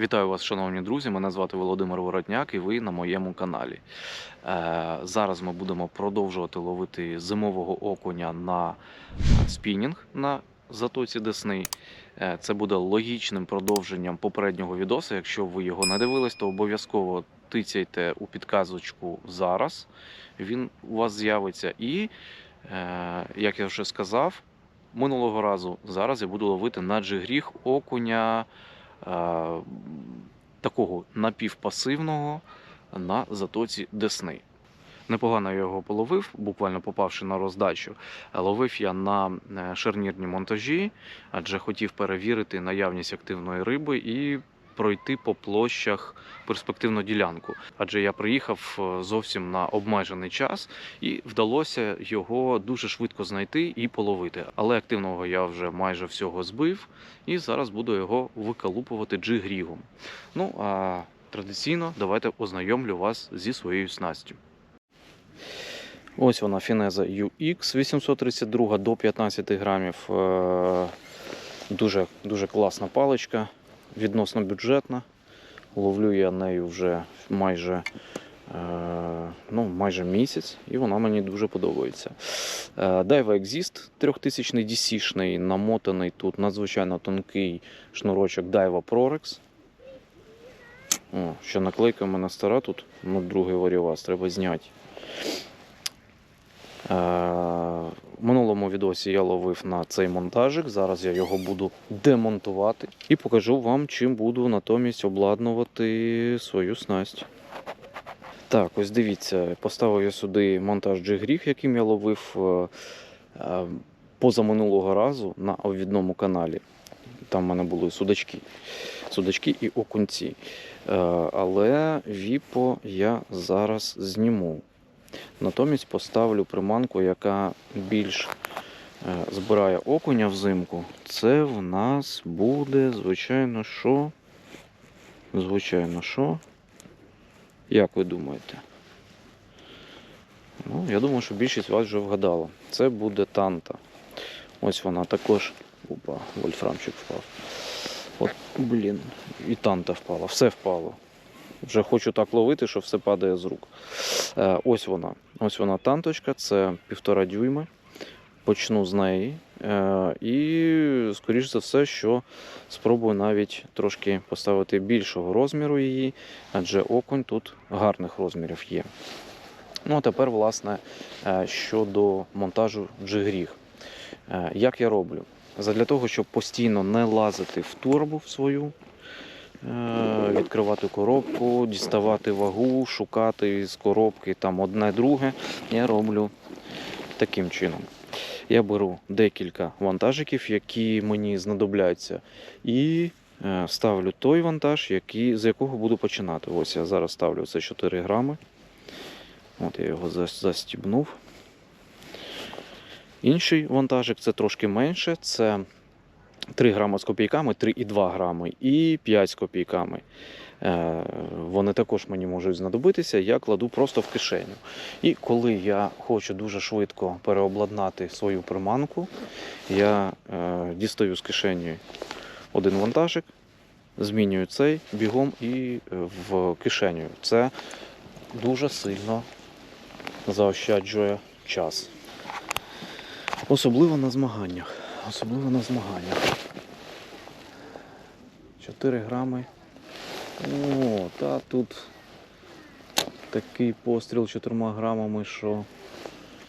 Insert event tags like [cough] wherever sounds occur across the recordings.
Вітаю вас, шановні друзі. Мене звати Володимир Воротняк, і ви на моєму каналі. Е, Зараз ми будемо продовжувати ловити зимового окуня на спінінг на затоці Десни. Е, Це буде логічним продовженням попереднього відосу. Якщо ви його не дивились, то обов'язково тицяйте у підказочку зараз. Він у вас з'явиться. І, е, як я вже сказав, минулого разу зараз я буду ловити на джигріх окуня такого напівпасивного на затоці Десни. Непогано я його половив, буквально попавши на роздачу. Ловив я на е, шарнірні монтажі, адже хотів перевірити наявність активної риби і пройти по площах перспективну ділянку. Адже я приїхав е, зовсім на обмежений час і вдалося його дуже швидко знайти і половити. Але активного я вже майже всього збив, і зараз буду його викалупувати джигрігом. Ну а традиційно давайте ознайомлю вас зі своєю снастю. Ось вона фінеза UX 832 до 15 грамів. Е, Дуже, дуже класна паличка, відносно бюджетна. Ловлю я нею вже майже, е, ну, майже місяць, і вона мені дуже подобається. Е, Daiwa Exist 3000 DC-шний, намотаний тут надзвичайно тонкий шнурочок Daiwa Prorex. О, ще наклейка в мене стара тут, ну, другий варіваз, треба зняти. В минулому відосі я ловив на цей монтажик. Зараз я його буду демонтувати і покажу вам, чим буду натомість обладнувати свою снасть. Так, ось дивіться, поставив я сюди монтаж джигріг, яким я ловив е, е, позаминулого разу на обвідному каналі. Там в мене були судачки. Судачки і окунці. Е, Але віпо я зараз зніму. Натомість поставлю приманку, яка більш е, збирає окуня взимку. Це в нас буде, звичайно, що? Звичайно, що? Як ви думаєте? Ну, я думаю, що більшість вас вже вгадала. Це буде танта. Ось вона також. Опа, вольфрамчик впав. От, блін, і танта впала, все впало. Вже хочу так ловити, що все падає з рук. Е, ось вона. Ось вона танточка, це півтора дюйма. Почну з неї. Е, і, скоріш за все, що спробую навіть трошки поставити більшого розміру її, адже окунь тут гарних розмірів є. Ну, а тепер, власне, е, щодо монтажу джигріг. Як я роблю? Задля того, щоб постійно не лазити в турбу в свою, відкривати коробку, діставати вагу, шукати з коробки там одне друге. Я роблю таким чином. Я беру декілька вантажиків, які мені знадобляться, і е, ставлю той вантаж, який, з якого буду починати. Ось я зараз ставлю це 4 грами. От я його застібнув. Інший вантажик це трошки менше. Це 3 грами з копійками, 3,2 грами і 5 з копійками. Е, Вони також мені можуть знадобитися, я кладу просто в кишеню. І коли я хочу дуже швидко переобладнати свою приманку, я е, дістаю з кишені один вантажик, змінюю цей бігом і в кишеню. Це дуже сильно заощаджує час. Особливо на змаганнях. Особливо на змаганнях. 4 грами. О, та тут такий постріл 4 грамами, що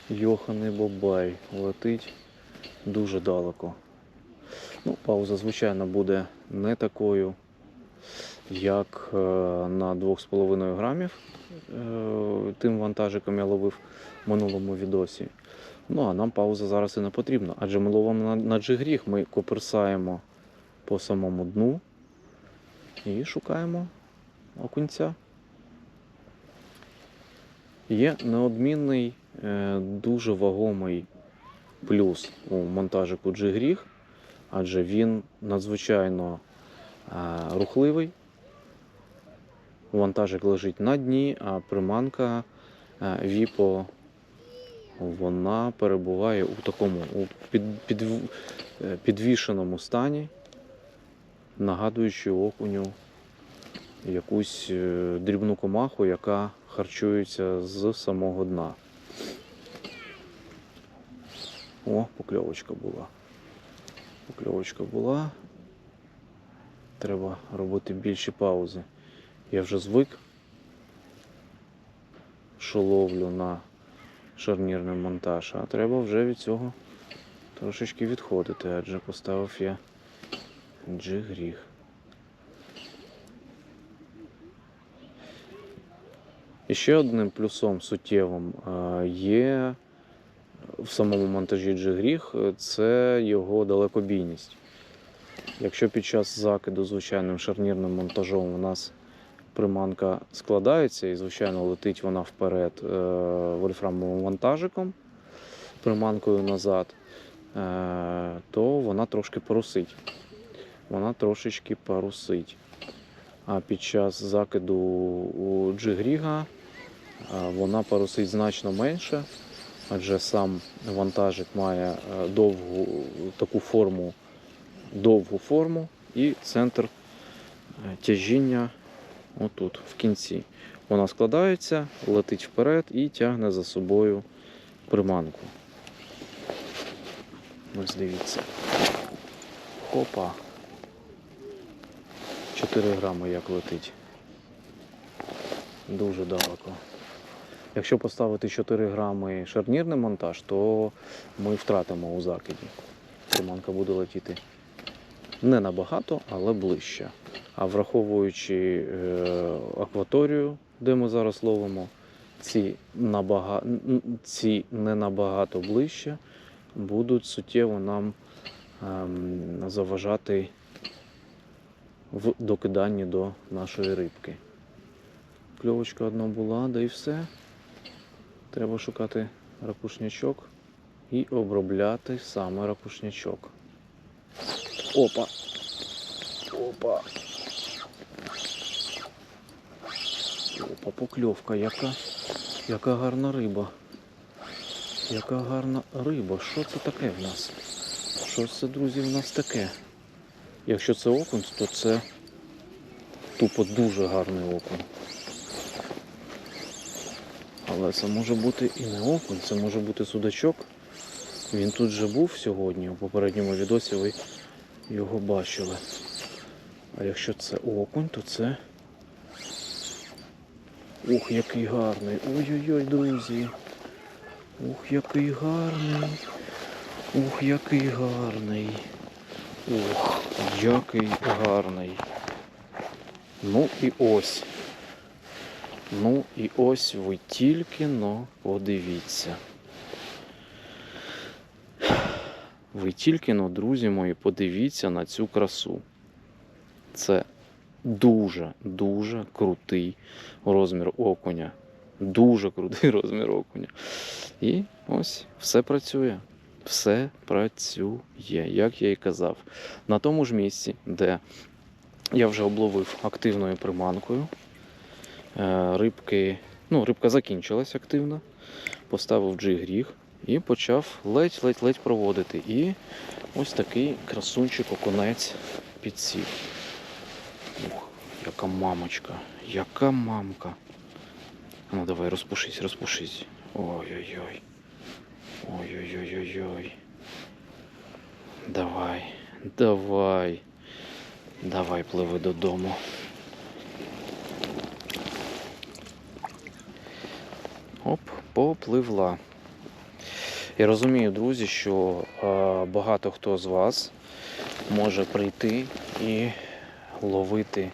Йоханий Бабай летить дуже далеко. Ну, пауза, звичайно, буде не такою, як е, на 2,5 грамів. Е, Тим вантажиком я ловив в минулому відосі. Ну, а нам пауза зараз і не потрібна, адже ми ловимо на, на джигріг, ми коперсаємо по самому дну і шукаємо окунця. Є неодмінний, е, дуже вагомий плюс у монтажику джигріг, адже він надзвичайно е, рухливий. Вантажик лежить на дні, а приманка е, віпо вона перебуває у такому у під, під, е, підвішеному стані, нагадуючи окуню якусь е, дрібну комаху, яка харчується з самого дна. О, покльовочка була. Покльовочка була. Треба робити більші паузи. Я вже звик, що ловлю на шарнірний монтаж, а треба вже від цього трошечки відходити, адже поставив я джигріг. І ще одним плюсом суттєвим є в самому монтажі е, це його далекобійність. Якщо під час закиду звичайним шарнірним монтажом у нас приманка складається і, звичайно, летить вона вперед е, вольфрамовим вантажиком, приманкою назад, е, то вона трошки порусить. Вона трошечки порусить. А під час закиду у джигріга е, вона порусить значно менше, адже сам вантажик має довгу таку форму, довгу форму і центр тяжіння отут, в кінці. Вона складається, летить вперед і тягне за собою приманку. Ось дивіться. Хопа. 4 грами як летить. Дуже далеко. Якщо поставити 4 грами шарнірний монтаж, то ми втратимо у закиді. Приманка буде летіти не набагато, але ближче. А враховуючи е, акваторію, де ми зараз ловимо, ці, набага... ці не набагато ближче будуть суттєво нам ем, заважати в докиданні до нашої рибки. Кльовочка одна була, да і все. Треба шукати ракушнячок і обробляти саме ракушнячок. Опа! Опа! Опа, покльовка, яка, яка гарна риба. Яка гарна риба. Що це таке в нас? Що це, друзі, в нас таке? Якщо це окунь, то це тупо дуже гарний окунь. Але це може бути і не окунь, це може бути судачок. Він тут же був сьогодні, у попередньому відосі ви його бачили. А якщо це окунь, то це. Ух, який гарний. Ой-ой-ой, друзі. Ух, який гарний. Ух, який гарний. Ух, який гарний. Ну і ось. Ну і ось ви тільки но подивіться. Ви тільки но, друзі мої, подивіться на цю красу. Це дуже, дуже крутий розмір окуня. Дуже крутий [laughs] розмір окуня. І ось все працює. Все працює, як я і казав. На тому ж місці, де я вже обловив активною приманкою. Е, Рибки, ну, рибка закінчилась активно. Поставив джиг-ріг і почав ледь-ледь-ледь проводити. І ось такий красунчик окунець підсів. Ух, яка мамочка, яка мамка. Ну давай, розпушись, розпушись. Ой-ой-ой. Ой-ой-ой-ой-ой. Давай, давай. Давай, пливи додому. Оп, попливла. Я розумію, друзі, що е, багато хто з вас може прийти і ловити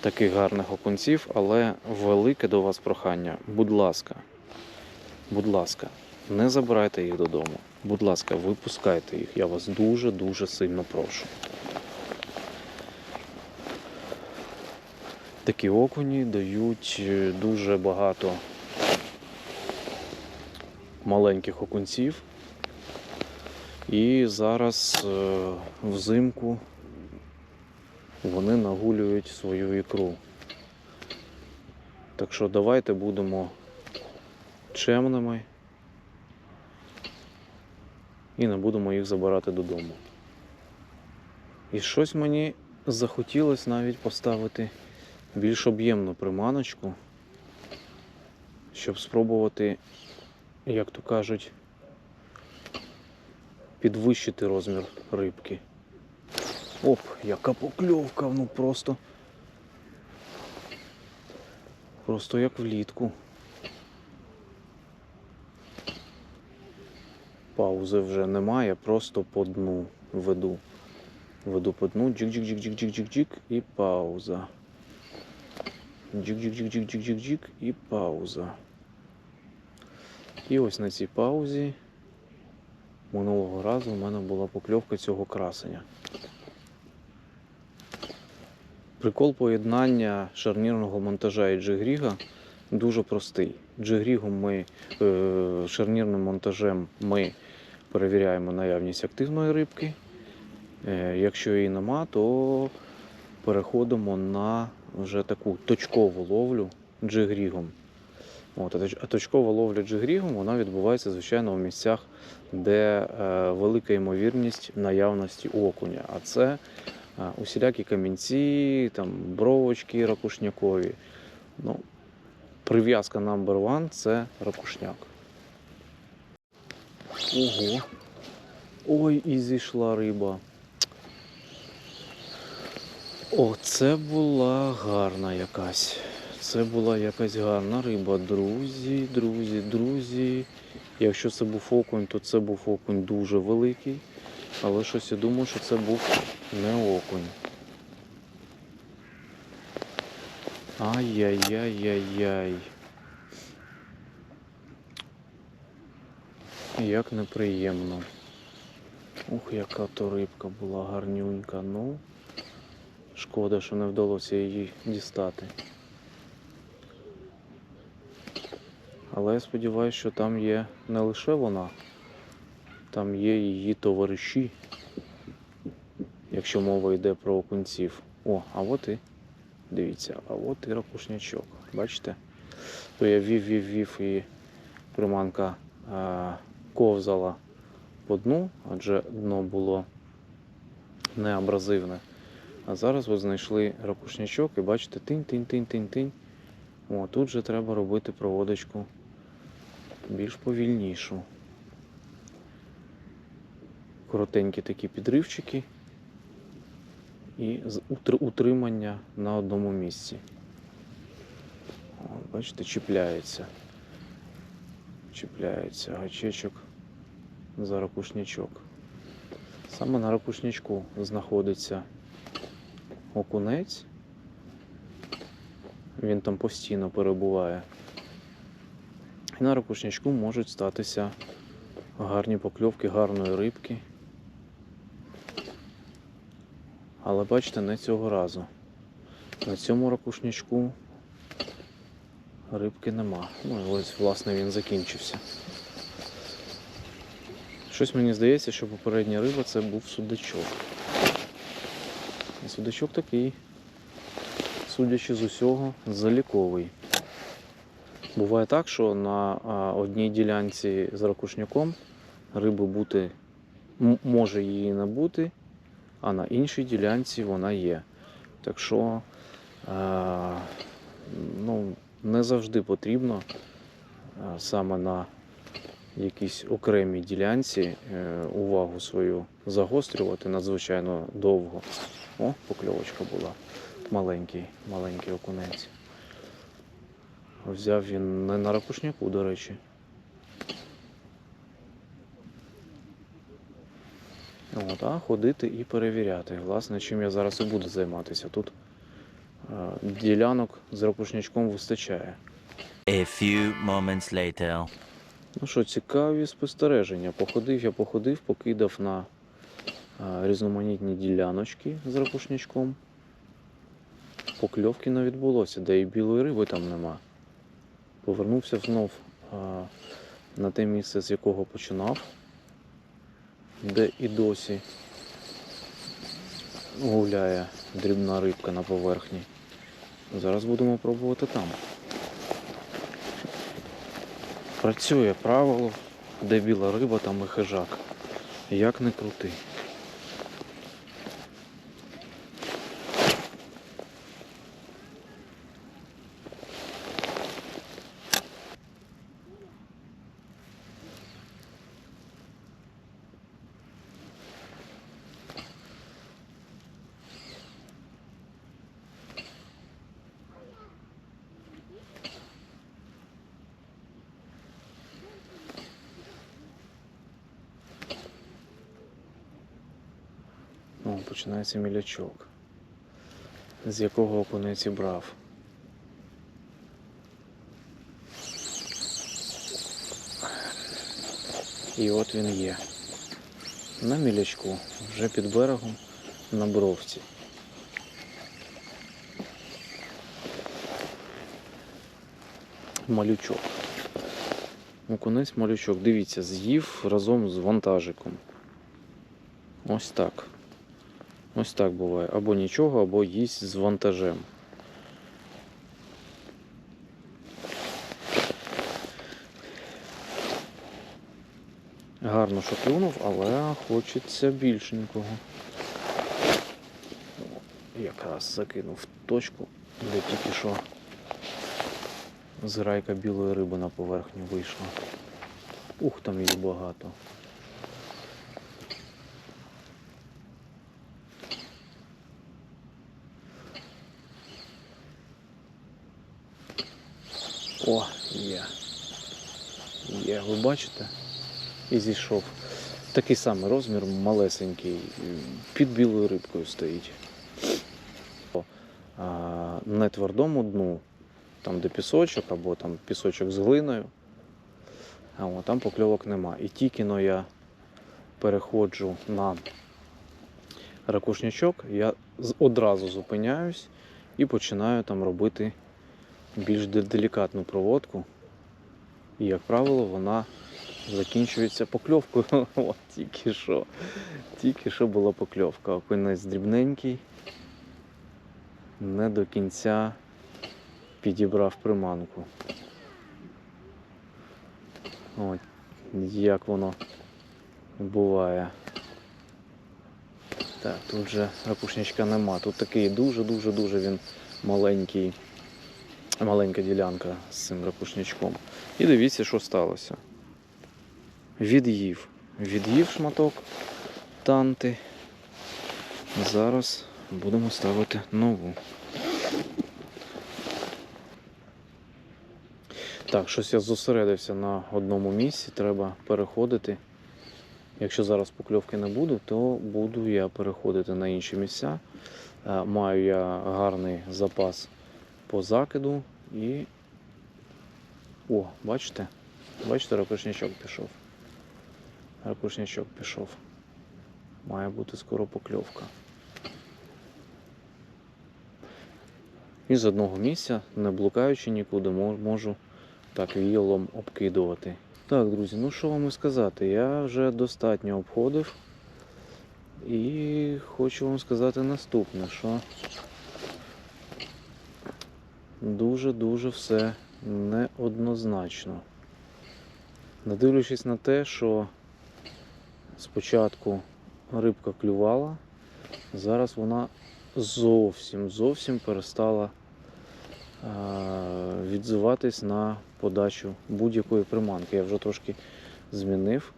таких гарних окунців, але велике до вас прохання. Будь ласка, будь ласка, не забирайте їх додому. Будь ласка, випускайте їх. Я вас дуже-дуже сильно прошу. Такі окуні дають е, дуже багато маленьких окунців. І зараз е, взимку вони нагулюють свою ікру. Так що давайте будемо чемними і не будемо їх забирати додому. І щось мені захотілося навіть поставити більш об'ємну приманочку, щоб спробувати, як то кажуть, підвищити розмір рибки. Оп, яка покльовка, ну просто. Просто як влітку. Паузи вже немає, просто по дну веду. Веду по дну, джик-джик-джик-джик-джик-джик-джик і пауза. Джик-джик-джик-джик-джик-джик-джик і пауза. І ось на цій паузі минулого разу в мене була покльовка цього красення. Прикол поєднання шарнірного монтажа і джигріга дуже простий. Джигрігом ми е, шарнірним монтажем ми перевіряємо наявність активної рибки. Е, Якщо її нема, то переходимо на вже таку точкову ловлю джигрігом. От, а точкова ловля джигрігом вона відбувається, звичайно, в місцях, де е, велика ймовірність наявності окуня. А це усілякі камінці, там, бровочки ракушнякові. Ну, прив'язка number one це ракушняк. Ого. Ой, і зійшла риба. О, це була гарна якась. Це була якась гарна риба. Друзі, друзі, друзі. Якщо це був окунь, то це був окунь дуже великий. Але щось я думаю, що це був не окунь. Ай-яй-яй-яй-яй. Як неприємно. Ух, яка то рибка була гарнюнька. Ну, шкода, що не вдалося її дістати. Але я сподіваюся, що там є не лише вона, там є її товариші, якщо мова йде про окунців. О, а от і дивіться, а от і ракушнячок. Бачите? То я вів, вів, вів і приманка а, ковзала по дну, адже дно було не абразивне. А зараз ви знайшли ракушнячок і бачите тинь-тинь-тинь-тинь-тинь. О, тут же треба робити проводочку більш повільнішу. Коротенькі такі підривчики і утримання на одному місці. Бачите, чіпляється. Чіпляється гачечок за ракушнячок. Саме на ракушнячку знаходиться окунець. Він там постійно перебуває. І на ракушнячку можуть статися гарні покльовки гарної рибки. Але бачите, не цього разу. На цьому ракушнячку рибки нема. Ну, і ось, власне, він закінчився. Щось мені здається, що попередня риба це був судачок. І судачок такий, судячи з усього, заліковий. Буває так, що на одній ділянці з ракушняком риби бути може її не бути, а на іншій ділянці вона є. Так що е, ну, не завжди потрібно е, саме на якійсь окремій ділянці е, увагу свою загострювати надзвичайно довго. О, покльовочка була. Маленький, маленький окунець. Взяв він не на ракушняку, до речі. От, а ходити і перевіряти. Власне, чим я зараз і буду займатися. Тут е, ділянок з ракушнячком вистачає. A few moments later. Ну що, цікаві спостереження. Походив я походив, покидав на а, різноманітні діляночки з ракушнячком. Покльовки не відбулося, де і білої риби там нема. Повернувся знов а, на те місце, з якого починав, де і досі гуляє дрібна рибка на поверхні. Зараз будемо пробувати там. Працює правило, де біла риба, там і хижак. Як не крути. Починається мілячок. З якого окунець і брав. І от він є. На мілячку, вже під берегом на бровці. Малючок. Окунець малючок. Дивіться, з'їв разом з вантажиком. Ось так. Ось так буває. Або нічого, або їсть з вантажем. Гарно що клюнув, але хочеться більшенького. Якраз закинув точку, де тільки що зграйка білої риби на поверхню вийшла. Ух, там її багато. О, є. Є, ви бачите? І зійшов. Такий самий розмір, малесенький, під білою рибкою стоїть. О, а, Не твердому дну, там де пісочок, або там пісочок з глиною. Там покльовок нема. І тільки но я переходжу на ракушнячок, я одразу зупиняюсь і починаю там робити більш делікатну проводку. І, як правило, вона закінчується покльовкою. [laughs] От тільки що. Тільки що була покльовка. Окунець дрібненький. Не до кінця підібрав приманку. От як воно буває. Так, тут же ракушнячка нема. Тут такий дуже-дуже-дуже він маленький, маленька ділянка з цим ракушнячком. І дивіться, що сталося. Від'їв. Від'їв шматок танти. Зараз будемо ставити нову. Так, щось я зосередився на одному місці, треба переходити. Якщо зараз покльовки не буде, то буду я переходити на інші місця. Е, Маю я гарний запас по закиду і. О, бачите? Бачите, ракушнячок пішов. Ракушнячок пішов. Має бути скоро покльовка. І з одного місця, не блукаючи нікуди, можу так віялом обкидувати. Так, друзі, ну що вам і сказати, я вже достатньо обходив. І хочу вам сказати наступне, що дуже-дуже все неоднозначно. Не дивлячись на те, що спочатку рибка клювала, зараз вона зовсім зовсім перестала відзиватись на подачу будь-якої приманки. Я вже трошки змінив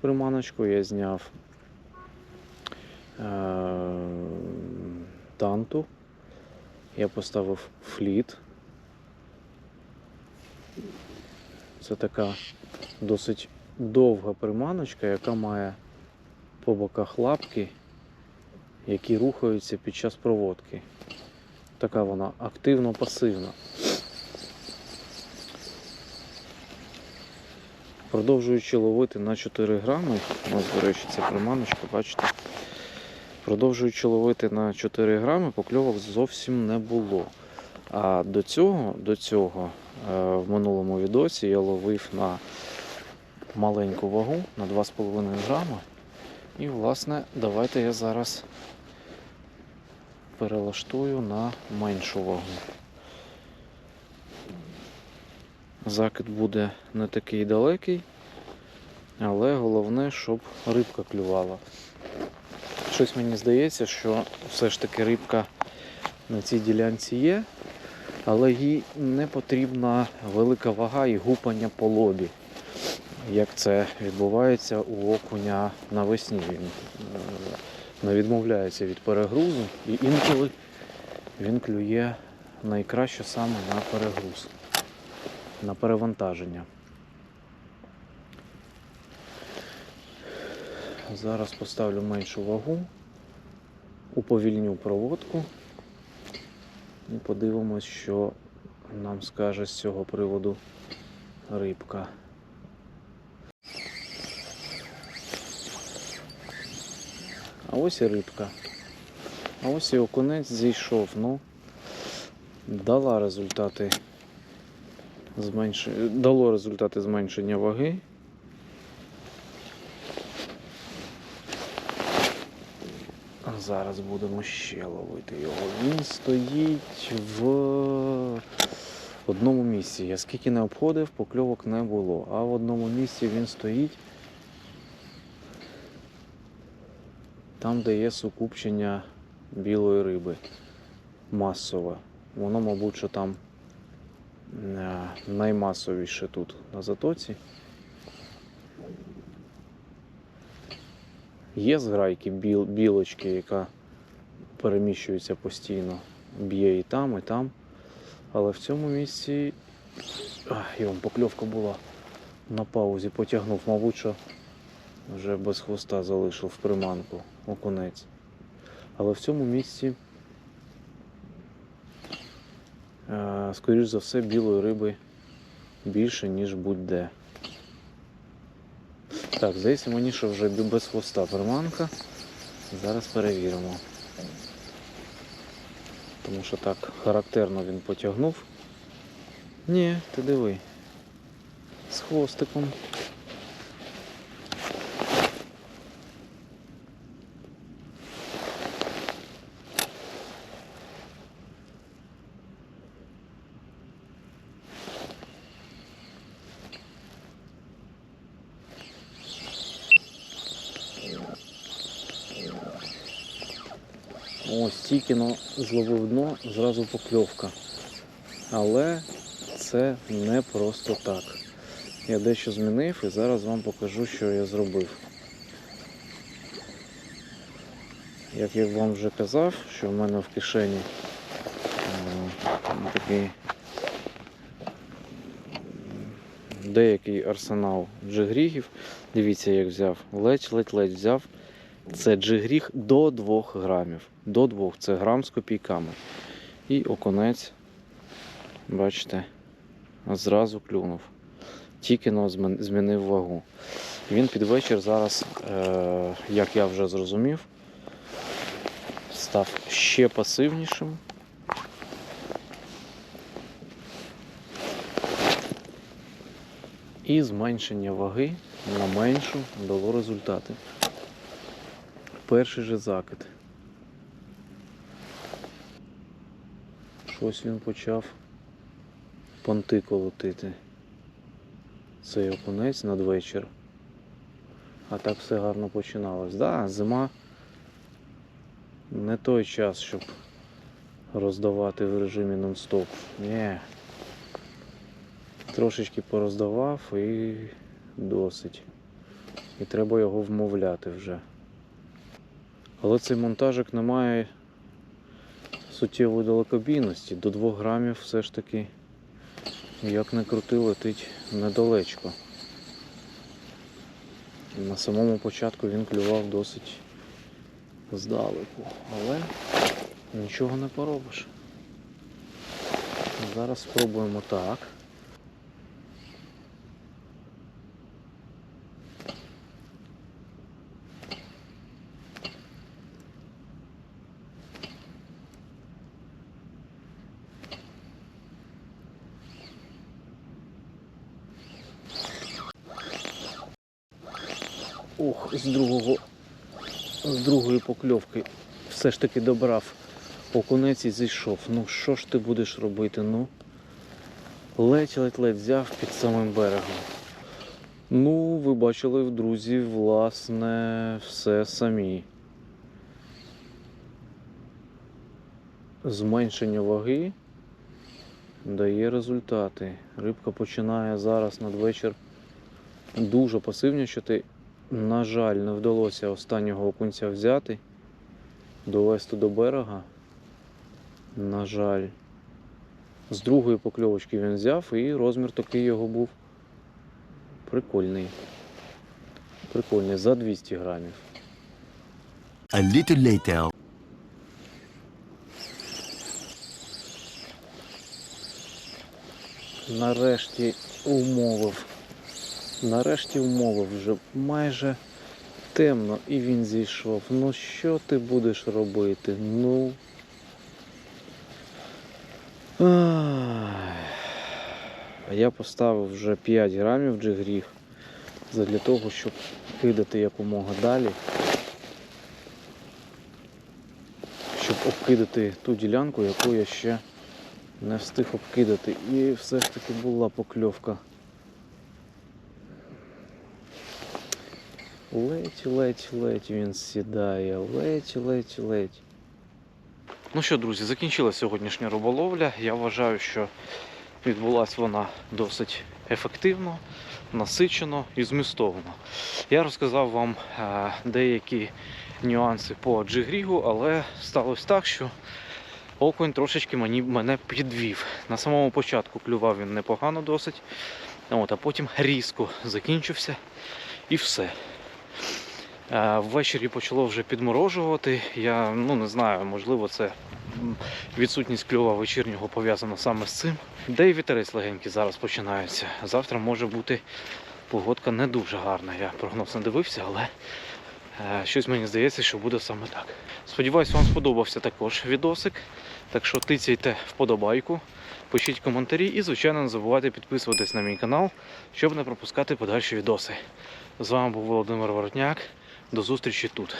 приманочку, я зняв е, танту, я поставив фліт. Це така досить довга приманочка, яка має по боках лапки, які рухаються під час проводки. Така вона активно-пасивна. Продовжуючи ловити на 4 грами, у нас, до речі, ця приманочка, бачите, продовжуючи ловити на 4 грами, покльовок зовсім не було. А до цього, до цього в минулому відосі я ловив на маленьку вагу на 2,5 грами. І, власне, давайте я зараз перелаштую на меншу вагу. Закид буде не такий далекий, але головне, щоб рибка клювала. Щось мені здається, що все ж таки рибка на цій ділянці є, але їй не потрібна велика вага і гупання по лобі, як це відбувається у окуня навесні. Він е, не відмовляється від перегрузу і інколи він клює найкраще саме на перегруз, на перевантаження. Зараз поставлю меншу вагу. уповільню проводку і подивимось, що нам скаже з цього приводу рибка. А ось і рибка. А ось і окунець зійшов. Ну, дала результати зменш... дало результати зменшення ваги. Зараз будемо ще ловити його. Він стоїть в одному місці. Я скільки не обходив, покльовок не було. А в одному місці він стоїть. Там, де є сукупчення білої риби масове. Воно, мабуть, що там е, наймасовіше тут на затоці. Є зграйки біл, білочки, яка переміщується постійно, б'є і там, і там. Але в цьому місці Ах, вон покльовка була на паузі, потягнув, мабуть, що вже без хвоста залишив в приманку окунець. Але в цьому місці, е, скоріш за все, білої риби більше, ніж будь-де. Так, здається мені, що вже без хвоста приманка. Зараз перевіримо. Тому що так характерно він потягнув. Ні, ти диви. З хвостиком. Ось тільки зловив дно, зразу покльовка. Але це не просто так. Я дещо змінив і зараз вам покажу, що я зробив. Як я вам вже казав, що в мене в кишені е, такий деякий арсенал джигрігів. Дивіться, як взяв. Ледь-ледь-ледь взяв. Це джигріг до 2 грамів. До 2, це грам з копійками. І окунець, бачите, зразу клюнув. Тільки но змінив вагу. Він під вечір зараз, е, як я вже зрозумів, став ще пасивнішим. І зменшення ваги на меншу дало результати. Перший же закид. Щось він почав понти колотити. Цей окунець надвечір. А так все гарно починалось. Да, зима не той час, щоб роздавати в режимі нон-стоп. Ні. Трошечки пороздавав і досить. І треба його вмовляти вже. Але цей монтажик не має суттєвої далекобійності. До 2 грамів все ж таки, як не крути, летить недалечко. На самому початку він клював досить здалеку, але нічого не поробиш. Зараз спробуємо так. Ох, з другого, з другої покльовки все ж таки добрав. Окунець і зійшов. Ну що ж ти будеш робити? Ну. Ледь-ледь-ледь взяв під самим берегом. Ну, ви бачили, друзі, власне, все самі. Зменшення ваги дає результати. Рибка починає зараз надвечір дуже пасивнічати. На жаль, не вдалося останнього окунця взяти, довести до берега. На жаль, з другої покльовочки він взяв і розмір такий його був прикольний. Прикольний, за 200 грамів. A little later. Нарешті умовив Нарешті умовив вже майже темно і він зійшов. Ну що ти будеш робити? Ну. Я поставив вже 5 грамів джигріг для того, щоб кидати якомога далі. Щоб обкидати ту ділянку, яку я ще не встиг обкидати. І все ж таки була покльовка. Ледь, ледь, ледь він сідає, ледь, ледь, ледь. Ну що, друзі, закінчилася сьогоднішня риболовля. Я вважаю, що відбулася вона досить ефективно, насичено і змістовно. Я розказав вам е, деякі нюанси по джигрігу, але сталося так, що окунь трошечки мені, мене підвів. На самому початку клював він непогано досить, от, а потім різко закінчився і все. Е, Ввечері почало вже підморожувати. Я ну не знаю, можливо, це відсутність кльова вечірнього пов'язана саме з цим. Де і вітерець легенький зараз починається. Завтра може бути погодка не дуже гарна. Я прогноз не дивився, але е, щось мені здається, що буде саме так. Сподіваюсь, вам сподобався також відосик. Так що тицяйте вподобайку, пишіть коментарі і, звичайно, не забувайте підписуватись на мій канал, щоб не пропускати подальші відоси. З вами був Володимир Воротняк. До зустрічі тут.